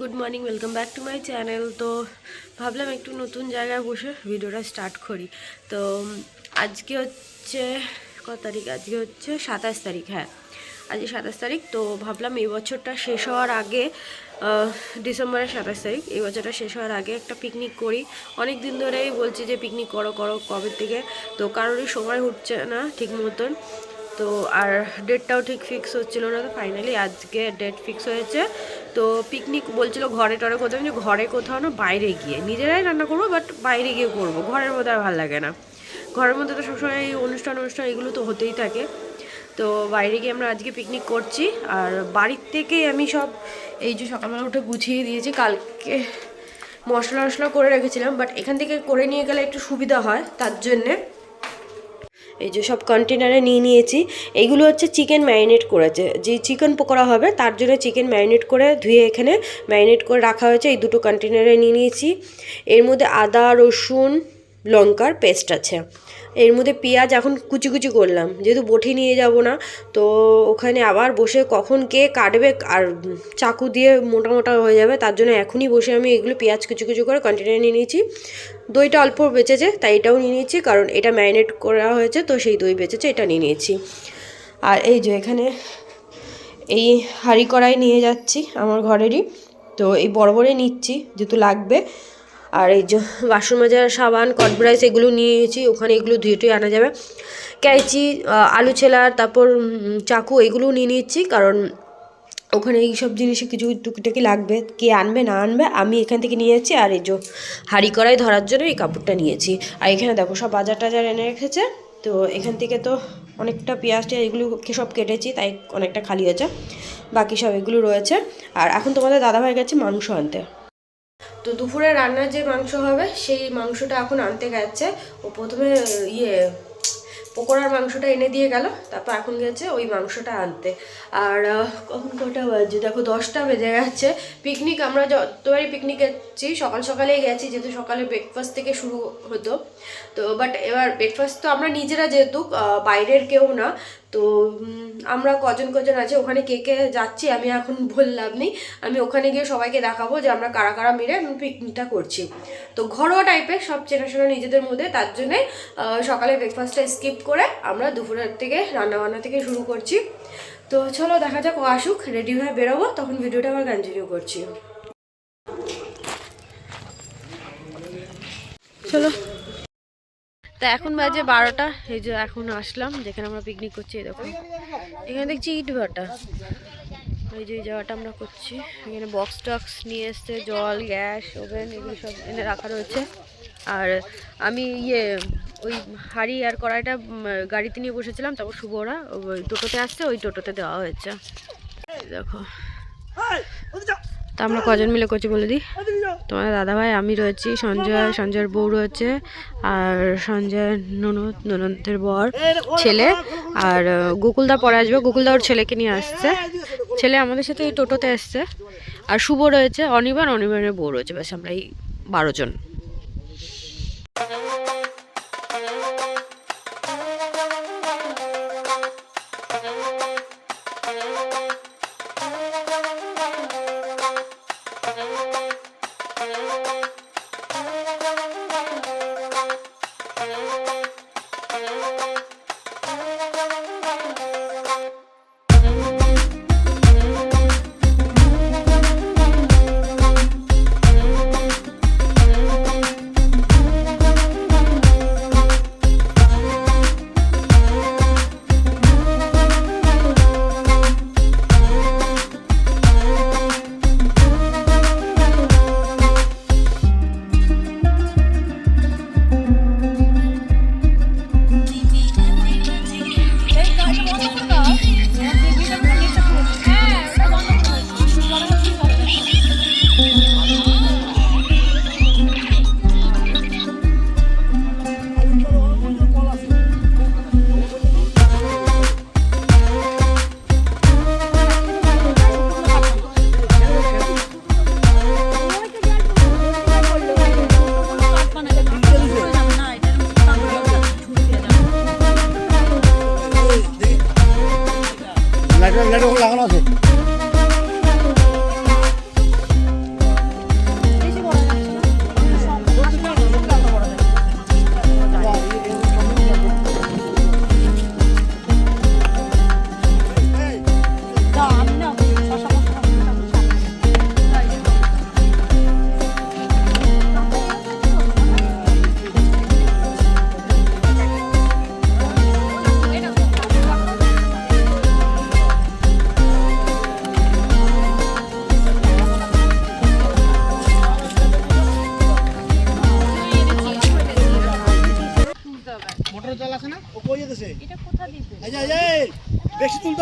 Good morning welcome back to my channel তো ভাবলাম একটু নতুন জায়গায় বসে ভিডিওটা স্টার্ট করি। তো আজকে হচ্ছে কত তারিখ? আজকে হচ্ছে সাতাশ তারিখ হ্যাঁ। আজকে সাতাশ তারিখ, তো ভাবলাম এই বছরটা শেষ হওয়ার আগে ডিসেম্বরের সাতাশ তারিখ, এই বছরটা শেষ হওয়ার আগে একটা পিকনিক করি। অনেক দিন ধরেই বলছি যে পিকনিক করো করো কবে থেকে? তো কারোরই সময় হচ্ছে না ঠিক মতন। তো আর ডেটটাও ঠিক ফিক্স হচ্ছিল না। তো ফাইনালি আজকে ডেট ফিক্স হয়েছে। তো পিকনিক বলছিল ঘরে টরে কোথাও যে ঘরে কোথাও না, বাইরে গিয়ে। নিজেরাই রান্না করব বাট বাইরে গিয়ে করব। ঘরের মধ্যে আর ভালো লাগে না। ঘরের মধ্যে তো সবসময় এই অনুষ্ঠান অনুষ্ঠান এগুলো তো হতেই থাকে। তো বাইরে গিয়ে আমরা আজকে পিকনিক করছি। আর বাড়ির থেকে আমি সব এই যে সকালবেলা উঠে গুছিয়ে দিয়েছি, কালকে মশলা মশলা করে রেখেছিলাম বাট এখান থেকে করে নিয়ে গেলে একটু সুবিধা হয়, তার জন্যে। এই যে সব কন্টেনারে নিয়ে নিয়েছি এইগুলো হচ্ছে চিকেন ম্যারিনেট করেছে। যে চিকেন পকোড়া হবে, তার জন্য চিকেন ম্যারিনেট করে ধুয়ে এখানে ম্যারিনেট করে রাখা হয়েছে। এই দুটো কন্টেনারে নিয়ে নিয়েছি। এর মধ্যে আদা, রসুন, লঙ্কার পেস্ট আছে। এর মধ্যে পেঁয়াজ এখন কুচি কুচি করলাম। যেহেতু বটি নিয়ে যাব না, তো ওখানে আবার বসে কখন কে কাটবে আর চাকু দিয়ে মোটা মোটা হয়ে যাবে, তার জন্য এখনই বসে আমি এগুলো পেঁয়াজ কুচি কুচি করে কন্টেনারে নিয়ে নিয়েছি। দইটা অল্প বেঁচেছে, তাই এটাও নিয়ে নিয়েছি, কারণ এটা ম্যারিনেট করা হয়েছে, তো সেই দই বেঁচেছে, এটা নিয়ে নিয়েছি। আর এই যে এখানে এই হাঁড়ি কড়াই নিয়ে যাচ্ছি আমার ঘরেরই, তো এই বড় বড়ই নিচ্ছি, যেহেতু লাগবে। আর এই যে বাসন মাজার সাবান কটব্রাইস এগুলো নিয়ে নিয়েছি ওখানে এগুলো ধুয়ে টুয়ে আনা যাবে। ক্যাঁচি আলু ছেলার তারপর চাকু এগুলোও নিয়ে নিচ্ছি, কারণ ওখানে এই সব জিনিসে কিছু টুকিটাকি লাগবে। কে আনবে, না আনবে, আমি এখান থেকে নিয়ে যাচ্ছি, আর এই যে হাঁড়ি কড়াই ধরার জন্য এই কাপড়টা নিয়েছি। আর এখানে দেখো, সব বাজার টাজার এনে রেখেছে, তো এখান থেকে তো অনেকটা পেঁয়াজ টিয়াজ এগুলো সব কেটেছি, তাই অনেকটা খালি হয়েছে। বাকি সব এগুলো রয়েছে। আর এখন তোমাদের দাদাভাই গেছে মাংস আনতে। তো দুপুরে রান্নার যে মাংস হবে, সেই মাংসটা এখন আনতে গেছে। ও প্রথমে ইয়ে পকোড়ার মাংসটা এনে দিয়ে গেল, তারপর এখন গেছে ওই মাংসটা আনতে। আর কখন কটা বাজে? দেখো, দশটা বেজে গেছে। পিকনিক, আমরা যতবারই পিকনিক যাচ্ছি, সকাল সকালেই গেছি, যেহেতু সকালে ব্রেকফাস্ট থেকে শুরু হতো। তো বাট এবার ব্রেকফাস্ট তো আমরা নিজেরা যেহেতু বাইরের কেউ না, তো আমরা কজন কজন আছে, ওখানে কে কে যাচ্ছি, আমি এখন বললাম নেই। আমি ওখানে গিয়ে সবাইকে দেখাবো যে আমরা কারা কারা মিলে আমি পিকনিকটা করছি। তো ঘরোয়া টাইপের সব চেনাশোনা নিজেদের মধ্যে, তার জন্যে সকালে ব্রেকফাস্টটা স্কিপ করে আমরা দুপুরের থেকে রান্নাবান্না থেকে শুরু করছি। তো চলো দেখা যাক ও আসুক রেডি হয়ে বেরোবো, তখন ভিডিওটা আবার কন্টিনিউ করছি। চলো। তা এখন বাজে বারোটা, এই যে এখন আসলাম, যেখানে আমরা পিকনিক করছি দেখো। এখানে দেখছি ইট ভাটা। এই যে জায়গাটা আমরা করছি। এখানে বক্স টক্স নিয়ে এসছে, জল, গ্যাস, ওভেন, এগুলো সব এনে রাখা রয়েছে। আর আমি ইয়ে ওই হাঁড়ি আর কড়াইটা গাড়িতে নিয়ে বসেছিলাম, তারপর শুভরা ওই টোটোতে আসছে, ওই টোটোতে দেওয়া হয়েছে। দেখো। তা আমরা কজন মিলে করছি বলে দিই? তোমার দাদাভাই, আমি রয়েছি, সঞ্জয়, সঞ্জয়ের বউ রয়েছে, আর সঞ্জয়, ননদ, ননদের বর, ছেলে, আর গোকুলদা পরে আসবে। গোকুলদা ওর ছেলেকে নিয়ে আসছে। ছেলে আমাদের সাথে এই টোটোতে আসছে আর শুভ রয়েছে অনির্বাণ অনির্বাণের বউ রয়েছে। ব্যাস, আমরা এই বারো জন।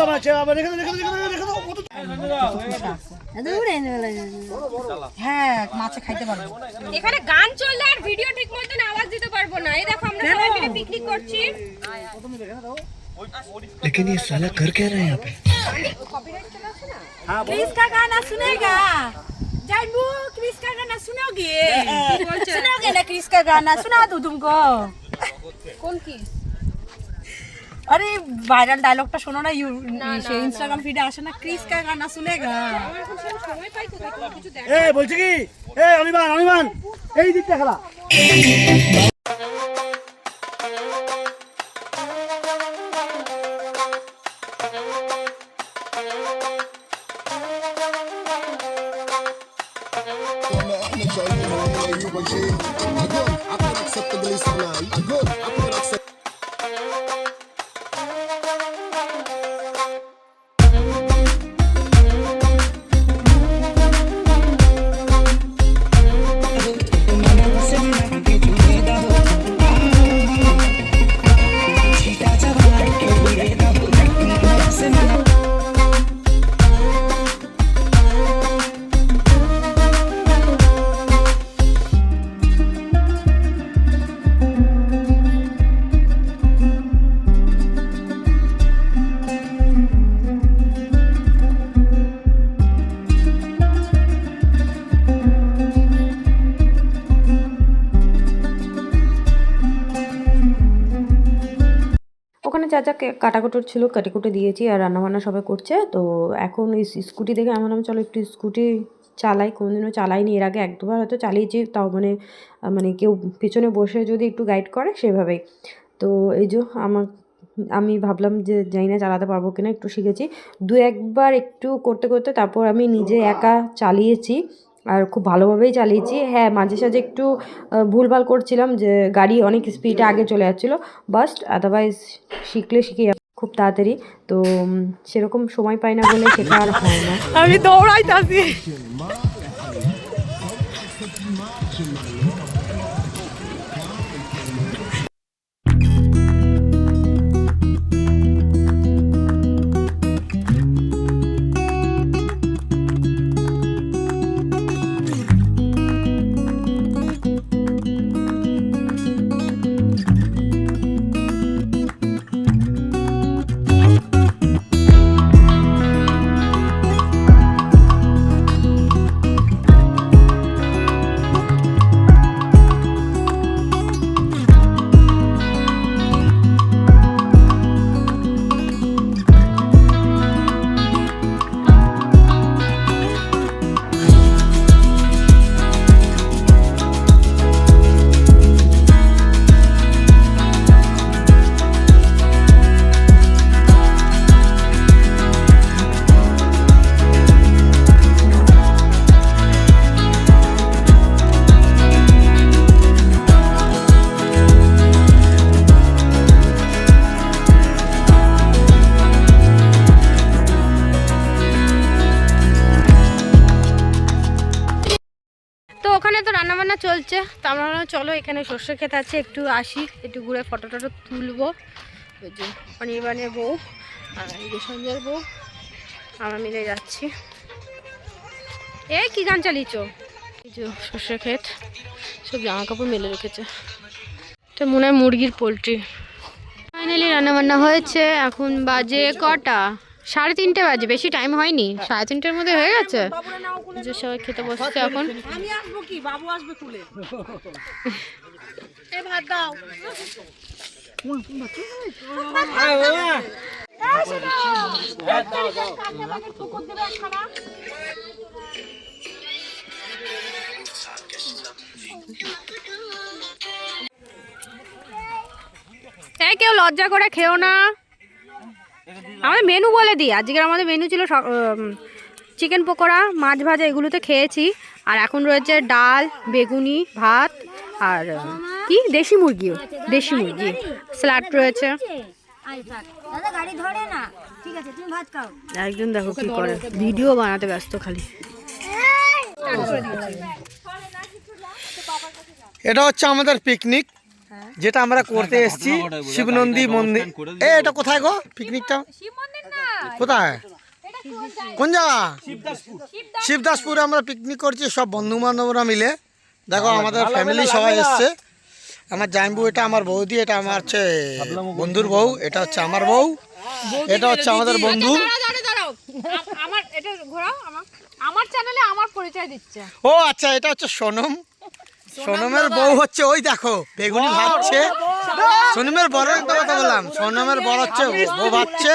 বেশি তুলতে পারছে আবার রেখে দাও, রেখে দাও, রেখে দাও, রেখে দাও, কত হ্যাঁ মাছে খাইতে পারবো এখানে গান চললে আর ভিডিও ঠিক মতন আওয়াজ দিতে পারবো না এই দেখো আমরা সবাই মিলে পিকনিক করছি लेकिन ये साला कर क्या रहा है यहाँ पे क्रिस का गाना सुनेगा जानबू क्रिस का गाना सुनोगे सुनोगे ना क्रिस का गाना सुना दूं तुमको কোন কি আরে ভাইরাল ডায়লগটা শোনো না সে ইনস্টাগ্রাম ফিডে আসে না ক্রিস কা গানা শুনে গা। এ বলছি কি? এ অনিমান অনিমান। এই দিকটা খেলা। যা কাটাকুটোর ছিল, কাটিকুটে দিয়েছি আর রান্নাবান্না সবাই করছে। তো এখন এই স্কুটি দেখে আমার নাম, চলো একটু স্কুটি চালাই। কোনোদিনও চালাইনি, এর আগে এক দুবার হয়তো চালিয়েছি, তাও মানে মানে কেউ পিছনে বসে যদি একটু গাইড করে, সেভাবেই। তো এই যে আমার, আমি ভাবলাম যে জানি না চালাতে পারব কিনা, একটু শিখেছি। দু একবার একটু করতে করতে তারপর আমি নিজে একা চালিয়েছি। আর খুব ভালোভাবেই চালিয়েছি। হ্যাঁ মাঝে সাঝে একটু ভুলভাল করছিলাম যে গাড়ি অনেক স্পিডে আগে চলে যাচ্ছিল। বাস্ট আদারওয়াইজ শিখলে শিখে খুব তাড়াতাড়ি। তো সেরকম সময় পাই না বলে সেটা আর হয় না। আমি দৌড়াইতাছি। তো ওখানে তো রান্নাবান্না চলছে। তো আমরা চলো এখানে সর্ষে ক্ষেত আছে, একটু আসি, একটু ঘুরে ফটো টটো তুলবো। ওই যে অনির্বাণের বউ আর এই সঞ্জয়ের বউ। আমরা মিলে যাচ্ছি। এই কি গান চালিয়েছ? এই যে সর্ষে ক্ষেত, সব জামা কাপড় মেলে রেখেছে। এটা মনে হয় মুরগির পোলট্রি। ফাইনালি রান্নাবান্না হয়েছে, এখন বাজে কটা? সাড়ে তিনটে বাজে বেশি টাইম হয়নি সাড়ে তিনটের মধ্যে হয়ে গেছে যে সবাই খেতে বসছে এখন আমি আসব কি বাবু আসবে তুলে এ ভাত দাও কেউ লজ্জা করে খেও না আমাদের মেনু বলে দিই। আজকের আমাদের মেনু ছিল চিকেন পকোড়া মাছ ভাজা এগুলোতে খেয়েছি। আর এখন রয়েছে ডাল বেগুনি ভাত আর কি? দেশি মুরগিও দেশি মুরগি। স্যালাড রয়েছে। দাদা গাড়ি ধরে না। ঠিক আছে তুমি ভাত খাও। একজন দেখো কি করে। ভিডিও বানাতে ব্যস্ত খালি। এটা হচ্ছে আমাদের পিকনিক যেটা আমরা করতে এসেছি শিবনন্দী মন্দির। এ এটা কোথায় গো? পিকনিকটা? কোথায়? কোন জায়গা? শিবদাসপুরে। আমরা পিকনিক করছি সব বন্ধু বান্ধবরা মিলে। দেখো আমাদের ফ্যামিলি সবাই এসছে। আমার জাইম্বু এটা আমার বৌদি এটা আমার হচ্ছে বন্ধুর বউ এটা হচ্ছে আমার বউ। এটা হচ্ছে আমাদের বন্ধু। দাঁড়াও দাঁড়াও আ- আমার এটা ঘোরাও আমার আমার চ্যানেলে আমার পরিচয় দিচ্ছে। ও আচ্ছা এটা হচ্ছে সোনম। সোনমের বউ হচ্ছে ওই দেখো বেগুনি ভাবছে। সোনমের বড় একটা কথা বললাম। সোনমের বড় হচ্ছে বউ ভাবছে।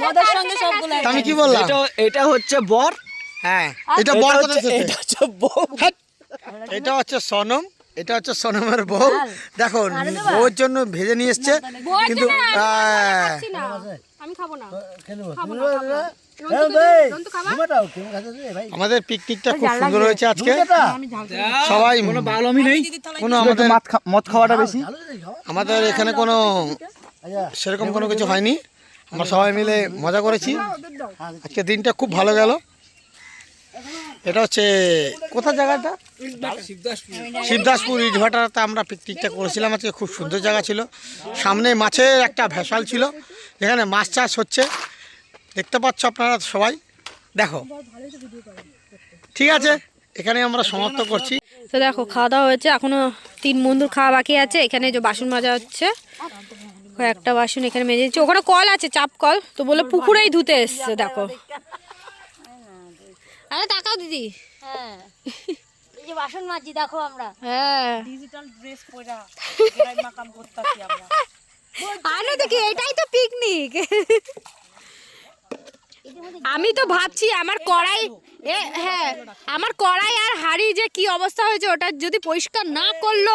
মদের সঙ্গে সবগুলো তা আমি কি বললাম? এটা এটা হচ্ছে বর। হ্যাঁ। এটা বর হচ্ছে- এটা হচ্ছে বউ। এটা হচ্ছে সনম এটা হচ্ছে সনমের বউ। দেখো বউর জন্য ভেজে নিয়ে এসছে কিন্তু আমি খাব না। আমাদের পিকনিকটা খুব সুন্দর হয়েছে আজকে। সবাই কোনো আমাদের মদ খাওয়াটা বেশি? আমাদের এখানে কোনো সেরকম কোনো কিছু হয়নি। আমরা সবাই মিলে মজা করেছি। আজকে দিনটা খুব ভালো গেল। এটা হচ্ছে কোথা জায়গাটা? শিবদাসপুর ইটভাটাতে আমরা পিকনিকটা করেছিলাম। আজকে খুব সুন্দর জায়গা ছিল। সামনে মাছের একটা ভেসাল ছিল। যেখানে মাছ চাষ হচ্ছে। দেখতে পাচ্ছ আপনারা সবাই? দেখো। ঠিক আছে এখানে আমরা সমাপ্ত করছি। তো দেখো খাওয়া দাওয়া হয়েছে এখনও তিন বন্ধুর খাওয়া বাকি আছে। এখানে যে বাসন মাজা হচ্ছে একটা বাসন এখানে মেজে দিচ্ছে। ওখানে কল আছে চাপ কল। তো বলে পুকুরেই ধুতে এসছে দেখো। আরে তাকাও দিদি। হ্যাঁ। যে বাসন মাজছি দেখো আমরা। হ্যাঁ। আরে দেখি এটাই তো পিকনিক আমি তো ভাবছি আমার কড়াই হ্যাঁ আমার কড়াই আর হাড়ি যে কি অবস্থা হয়েছে ওটা যদি পরিষ্কার না করল।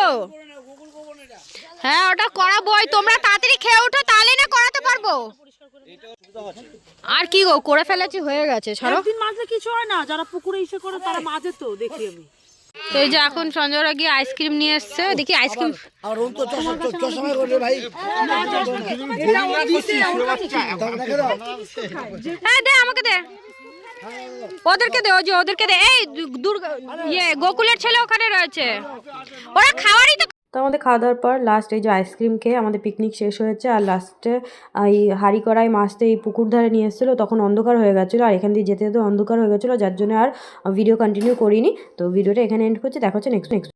হ্যাঁ ওটা করাবোই তোমরা তাড়াতাড়ি খেয়ে ওঠো তাহলে না করাতে পারব। আর কি গো, করে ফেলেছি, হয়ে গেছে, ছাড়ো। দিন মাঝে কিছু হয় না, যারা পুকুরে ইসে করে তারা মাঝে তো, দেখি আমি। তো এই যে এখন সঞ্জয়রা গিয়ে আইসক্রিম নিয়ে এসছে দেখি আইসক্রিম আর ওন তো চশমা করে ভাই। হ্যাঁ দে আমাকে দে। ওদেরকে দে ওই যে ওদেরকে দে। এই দুর্গা ইয়ে গোকুলের ছেলে ওখানে রয়েছে। ওরা খাওয়ারই তো তো আমাদের খাওয়া দাওয়ার পর লাস্ট এই যে আইসক্রিম খেয়ে আমাদের পিকনিক শেষ হয়েছে আর লাস্টে এই হাঁড়ি কড়াই মাছতে এই পুকুর ধারে নিয়ে এসেছিল, তখন অন্ধকার হয়ে গেছিল আর এখান দিয়ে যেতে যেতে অন্ধকার হয়ে গেছিল, যার জন্য আর ভিডিও কন্টিনিউ করিনি। তো ভিডিওটা এখানে এন্ড করছি, দেখা হচ্ছে নেক্সট নেক্সট